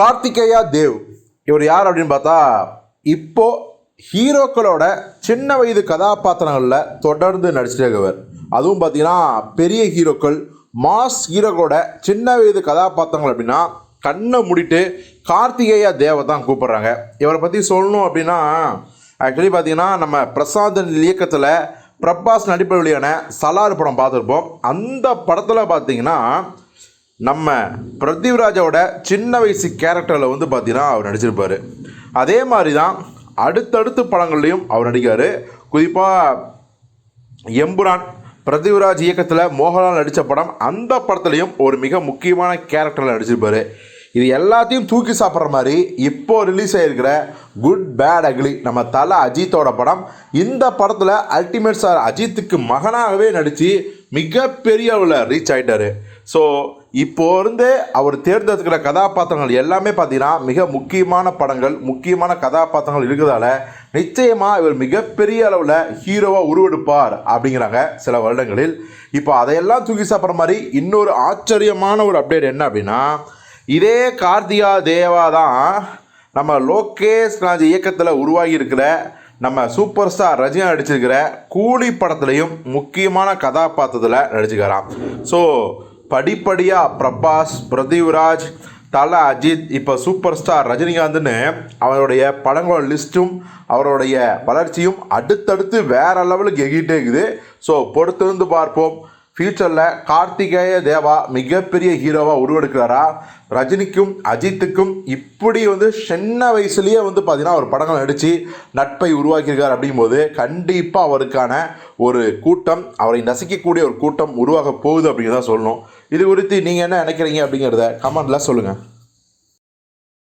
கார்த்திகேயா தேவ். இவர் யார் அப்படின்னு பார்த்தா இப்போ ஹீரோக்களோட சின்ன வயது கதாபாத்திரங்களில் தொடர்ந்து நடிச்சிட்டே இருக்கவர் அதுவும் பார்த்தீங்கன்னா பெரிய ஹீரோக்கள் மாஸ் ஹீரோக்களோட சின்ன வயது கதாபாத்திரங்கள் அப்படின்னா கண்ணை முடிட்டு கார்த்திகேயா தேவை தான் கூப்பிட்றாங்க. இவரை பற்றி சொல்லணும் அப்படின்னா ஆக்சுவலி பார்த்தீங்கன்னா நம்ம பிரசாந்தன் இயக்கத்தில் பிரபாஸ் நடிப்பு வெளியான சலார் படம் பார்த்துருப்போம். அந்த படத்தில் பார்த்தீங்கன்னா நம்ம பிருத்திவிராஜோட சின்ன வயசு கேரக்டரில் வந்து பார்த்தீங்கன்னா அவர் நடிச்சிருப்பார். அதே மாதிரி தான் அடுத்தடுத்த படங்கள்லையும் அவர் நடிக்கார். குறிப்பாக எம்புரான் பிருத்திவிராஜ் இயக்கத்தில் மோகன்லால் நடித்த படம் அந்த படத்துலையும் ஒரு மிக முக்கியமான கேரக்டரில் நடிச்சிருப்பார். இது எல்லாத்தையும் தூக்கி சாப்பிட்ற மாதிரி இப்போ ரிலீஸ் ஆகிருக்கிற குட் பேட் அக்லி நம்ம தலை அஜித்தோட படம். இந்த படத்தில் அல்டிமேட் சார் அஜித்துக்கு மகனாகவே நடித்து மிகப்பெரிய அளவில் ரீச் ஆகிட்டார் ஸோ இப்போ இருந்து அவர் தேர்ந்தெடுக்கிற கதாபாத்திரங்கள் எல்லாமே பார்த்தீங்கன்னா மிக முக்கியமான படங்கள் முக்கியமான கதாபாத்திரங்கள் இருக்கிறதால நிச்சயமாக இவர் மிகப்பெரிய அளவில் ஹீரோவாக உருவெடுப்பார் அப்படிங்கிறாங்க சில வருடங்களில். இப்போ அதையெல்லாம் தூக்கி சாப்பிட்ற மாதிரி இன்னொரு ஆச்சரியமான ஒரு அப்டேட் என்ன அப்படின்னா இதே கார்த்திகா தேவா தான் நம்ம லோகேஷ் ராஜ் இயக்கத்தில் உருவாகி இருக்கிற நம்ம சூப்பர் ஸ்டார் ரஜினி நடிச்சிருக்கிற கூலி படத்துலையும் முக்கியமான கதாபாத்திரத்தில் நடிச்சுக்கிறான் ஸோ படிப்படியாக பிரபாஸ் பிரதீவ்ராஜ் தல அஜித் இப்போ சூப்பர் ஸ்டார் ரஜினிகாந்த்னு அவருடைய படங்களோட லிஸ்ட்டும் அவருடைய வளர்ச்சியும் அடுத்தடுத்து வேற லெவலுக்கு எகிட்டே இருக்குது. ஸோ பொறுத்திருந்து பார்ப்போம். ஃப்யூச்சரில் கார்த்திகேய தேவா மிகப்பெரிய ஹீரோவாக உருவெடுக்கிறாரா? ரஜினிக்கும் அஜித்துக்கும் இப்படி வந்து சின்ன வயசுலேயே வந்து பார்த்தீங்கன்னா ஒரு படங்கள் நடித்து நட்பை உருவாக்கியிருக்கார் அப்படிங்கும்போது கண்டிப்பாக அவருக்கான ஒரு கூட்டம் அவரை நசிக்கக்கூடிய ஒரு கூட்டம் உருவாக போகுது தான் சொல்லணும். இது குறித்து நீங்கள் என்ன நினைக்கிறீங்க அப்படிங்கிறத கமெண்ட்டில் சொல்லுங்கள்